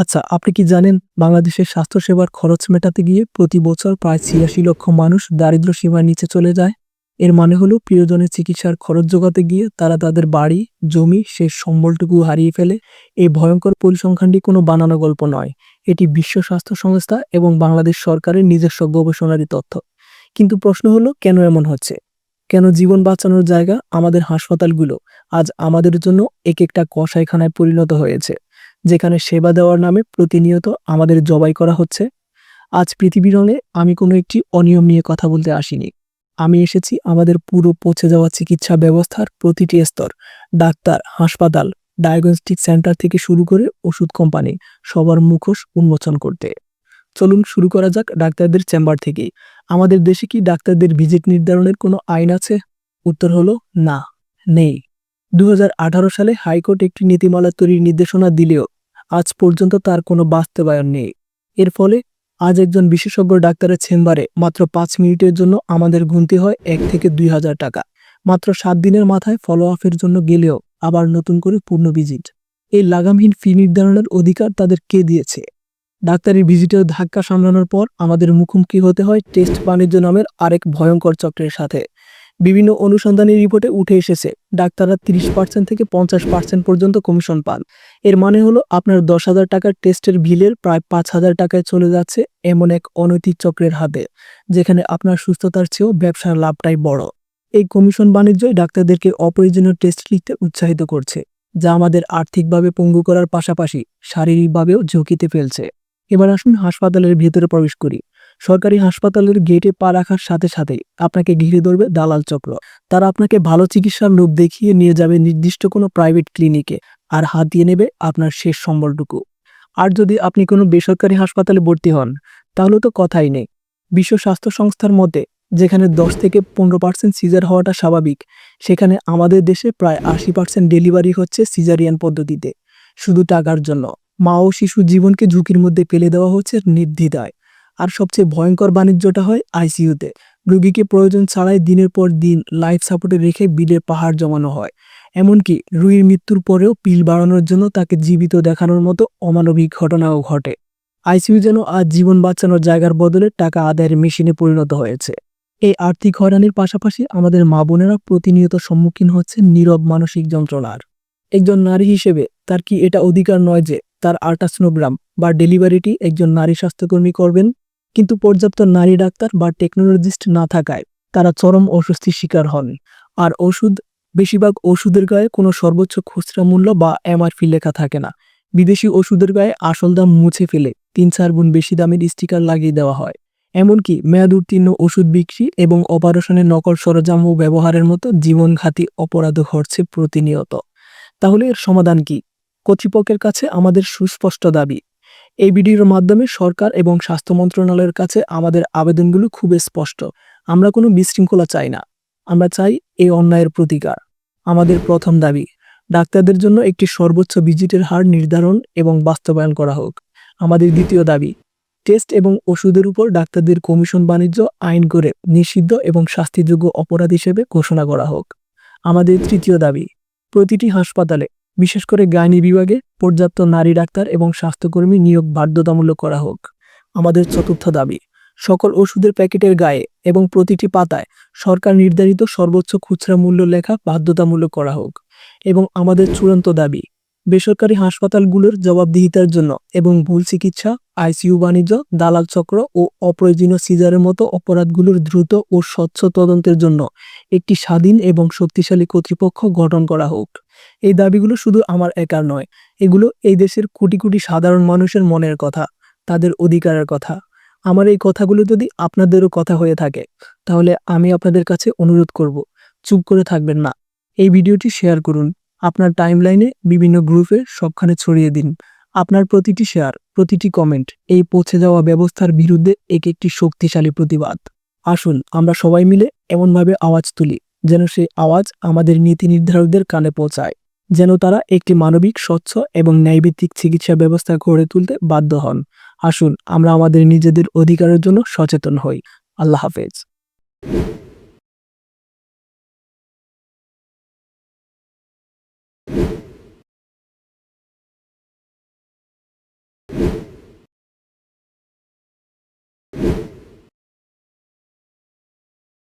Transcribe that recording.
আচ্ছা আপনি কি জানেন বাংলাদেশের স্বাস্থ্যসেবার খরচ মেটাতে গিয়ে প্রতি বছর প্রায় ছিয়াশি লক্ষ মানুষ দারিদ্র্য সীমার নিচে চলে যায়? এর মানে হলো প্রিয়জনের চিকিৎসার খরচ জোগাতে গিয়ে তারা তাদের বাড়ি, জমি, শেষ সম্বলটুকু হারিয়ে ফেলে। এই ভয়ঙ্কর পরিসংখ্যানটি কোনো বানানো গল্প নয়। এটি বিশ্ব স্বাস্থ্য সংস্থা এবং বাংলাদেশ সরকারের নিজস্ব গবেষণারই তথ্য। কিন্তু প্রশ্ন হলো, কেন এমন হচ্ছে? কেন জীবন বাঁচানোর জায়গা আমাদের হাসপাতালগুলো আজ আমাদের জন্য এক একটা কসাইখানায় পরিণত হয়েছে? যেখানে সেবা দেওয়ার নামে প্রতিনিয়ত আমাদের জবাই করা হচ্ছে। আজ পৃথিবীর রঙে আমি কোনো একটি অনিয়ম নিয়ে কথা বলতে আসিনি। আমি এসেছি আমাদের পুরো পৌঁছে যাওয়া চিকিৎসা ব্যবস্থার প্রতিটি স্তর, ডাক্তার, হাসপাতাল ডায়াগনস্টিক সেন্টার থেকে শুরু করে ওষুধ কোম্পানি সবার মুখোশ উন্মোচন করতে। চলুন শুরু করা যাক ডাক্তারদের চেম্বার থেকেই। আমাদের দেশে কি ডাক্তারদের ভিজিট নির্ধারণের কোনো আইন আছে? উত্তর হলো, না, নেই। দু হাজার আঠারো সালে হাইকোর্ট একটি নীতিমালা তৈরির নির্দেশনা দিলেও আজ পর্যন্ত তার কোনো বাস্তবায়ন নেই। এর ফলে আজ একজন বিশেষজ্ঞ ডাক্তারের চেম্বারে মাত্র পাঁচ মিনিটের জন্য আমাদের গুনতে হয় এক থেকে দুই হাজার টাকা। মাত্র সাত দিনের মাথায় ফলো আপের জন্য গেলেও আবার নতুন করে পূর্ণ ভিজিট এই লাগামহীন ফি নির্ধারণের অধিকার তাদের কে দিয়েছে? ডাক্তারি ভিজিটের ধাক্কা সামলানোর পর আমাদের মুখোমুখি হতে হয় টেস্ট বাণিজ্য নামের আরেক ভয়ঙ্কর চক্রের সাথে। বিভিন্ন অনুসন্ধানী রিপোর্টে উঠে এসেছে, ডাক্তাররা তিরিশ পার্সেন্ট থেকে পঞ্চাশ পার্সেন্ট পর্যন্ত কমিশন পান। এর মানে হলো আপনার দশ হাজার টাকার টেস্টের বিলের প্রায় পাঁচ হাজার টাকায় চলে যাচ্ছে এমন এক অনৈতিক চক্রের হাতে, যেখানে আপনার সুস্থতার চেয়েও ব্যবসার লাভটাই বড়। এই কমিশন বাণিজ্যই ডাক্তারদেরকে অপ্রয়োজনীয় টেস্ট লিখতে উৎসাহিত করছে, যা আমাদের আর্থিকভাবে পঙ্গু করার পাশাপাশি শারীরিকভাবেও ঝুঁকিতে ফেলছে। এবার আসুন হাসপাতালের ভেতরে প্রবেশ করি। সরকারি হাসপাতালের গেটে পা রাখার সাথে সাথে আপনাকে ঘিরে ধরবে দালাল চক্র। তারা আপনাকে ভালো চিকিৎসার লোভ দেখিয়ে নিয়ে যাবে নির্দিষ্ট কোনো প্রাইভেট ক্লিনিকে আর হাত দিয়ে নেবে আপনার শেষ সম্বলটুকু। আর যদি আপনি কোনো বেসরকারি হাসপাতালে ভর্তি হন, তাহলে তো কথাই নেই। বিশ্ব স্বাস্থ্য সংস্থার মতে, যেখানে দশ থেকে পনেরো পার্সেন্ট সিজার হওয়াটা স্বাভাবিক, সেখানে আমাদের দেশে প্রায় আশি পার্সেন্ট ডেলিভারি হচ্ছে সিজারিয়ান পদ্ধতিতে। শুধু টাকার জন্য। মা ও শিশু জীবনকে ঝুঁকির মধ্যে ফেলে দেওয়া হচ্ছে নির্দ্বিধায়। আর সবচেয়ে ভয়ঙ্কর বাণিজ্যটা হয় আইসিইউতে। রোগীকে প্রয়োজন ছাড়াই দিনের পর দিন লাইফ সাপোর্টে রেখে বিলের পাহাড় জমানো হয়। এমনকি রুগীর মৃত্যুর পরেও পিল বাড়ানোর জন্য তাকে জীবিত দেখানোর মতো অমানবিক ঘটনাও ঘটে। আইসিইউ যেন আজ জীবন বাঁচানোর জায়গার বদলে টাকা আদায়ের মেশিনে পরিণত হয়েছে। এই আর্থিক হয়রানির পাশাপাশি আমাদের মা বোনেরা প্রতিনিয়ত সম্মুখীন হচ্ছে নীরব মানসিক যন্ত্রণার। একজন নারী হিসেবে তার কি এটা অধিকার নয় যে তার আল্ট্রাসনোগ্রাম বা ডেলিভারিটি একজন নারী স্বাস্থ্যকর্মী করবেন? কিন্তু পর্যাপ্ত নারী ডাক্তার বা টেকনোলজিস্ট না থাকায় তারা চরম অস্বস্তির শিকার হন। আর ওষুধ, বেশিরভাগ ওষুধের গায়ে কোনো সর্বোচ্চ খুচরা মূল্য বা এমআরপি লেখা থাকে না। বিদেশি ওষুধের গায়ে আসল দাম মুছে ফেলে তিন চার গুণ বেশি দামের স্টিকার লাগিয়ে দেওয়া হয়। এমনকি মেয়াদ উত্তীর্ণ ওষুধ বিক্রি এবং অপারেশনের নকল সরঞ্জাম ও ব্যবহারের মতো জীবনঘাতী অপরাধ ঘটছে প্রতিনিয়ত। তাহলে এর সমাধান কি? কর্তৃপক্ষের কাছে আমাদের সুস্পষ্ট দাবি। এই ভিডিওর মাধ্যমে সরকার এবং স্বাস্থ্য মন্ত্রণালয়ের কাছে আমাদের আবেদনগুলো খুবই স্পষ্ট। আমরা কোনো বিশৃঙ্খলা চাই না। আমরা চাই এই অন্যায়ের প্রতিকার। আমাদের প্রথম দাবি, ডাক্তারদের জন্য একটি সর্বোচ্চ ভিজিটের হার নির্ধারণ এবং বাস্তবায়ন করা হোক। আমাদের দ্বিতীয় দাবি, টেস্ট এবং ওষুধের উপর ডাক্তারদের কমিশন বাণিজ্য, আইন করে নিষিদ্ধ এবং শাস্তিযোগ্য অপরাধ হিসেবে ঘোষণা করা হোক। আমাদের তৃতীয় দাবি, প্রতিটি হাসপাতালে বিশেষ করে গাইনি বিভাগে পর্যাপ্ত নারী ডাক্তার এবং স্বাস্থ্যকর্মী নিয়োগ বাধ্যতামূলক করা হোক। আমাদের চতুর্থ দাবি, সকল ওষুধের প্যাকেটের গায়ে এবং প্রতিটি পাতায় সরকার নির্ধারিত সর্বোচ্চ খুচরা মূল্য লেখা বাধ্যতামূলক করা হোক। এবং আমাদের চূড়ান্ত দাবি, বেসরকারি হাসপাতালগুলোর জবাবদিহিতার জন্য এবং ভুল চিকিৎসা, আইসিইউ বাণিজ্য, দালাল চক্র ও অপ্রয়োজনীয় সিজারের মতো অপরাধগুলোর দ্রুত ও স্বচ্ছ তদন্তের জন্য একটি স্বাধীন এবং শক্তিশালী কর্তৃপক্ষ গঠন করা হোক। এই দাবিগুলো শুধু আমার একার নয়, এগুলো এই দেশের কোটি কোটি সাধারণ মানুষের মনের কথা, তাদের অধিকারের কথা। আমার এই কথাগুলো যদি আপনাদেরও কথা হয়ে থাকে, তাহলে আমি আপনাদের কাছে অনুরোধ করব, চুপ করে থাকবেন না। এই ভিডিওটি শেয়ার করুন, আপনার টাইমলাইনে বিভিন্ন গ্রুপে সবখানে ছড়িয়ে দিন। আপনার প্রতিটি শেয়ার, প্রতিটি কমেন্ট, এই পৌঁছে যাওয়া ব্যবস্থার বিরুদ্ধে এক একটি শক্তিশালী প্রতিবাদ। আসুন, আমরা সবাই মিলে এমনভাবে আওয়াজ তুলি। যেন সেই আওয়াজ আমাদের নীতি নির্ধারকদের কানে পৌঁছায়, যেন তারা একটি মানবিক, স্বচ্ছ এবং ন্যায়ভিত্তিক চিকিৎসা ব্যবস্থা গড়ে তুলতে বাধ্য হন। আসুন, আমরা আমাদের নিজেদের অধিকারের জন্য সচেতন হই। আল্লাহ হাফেজ।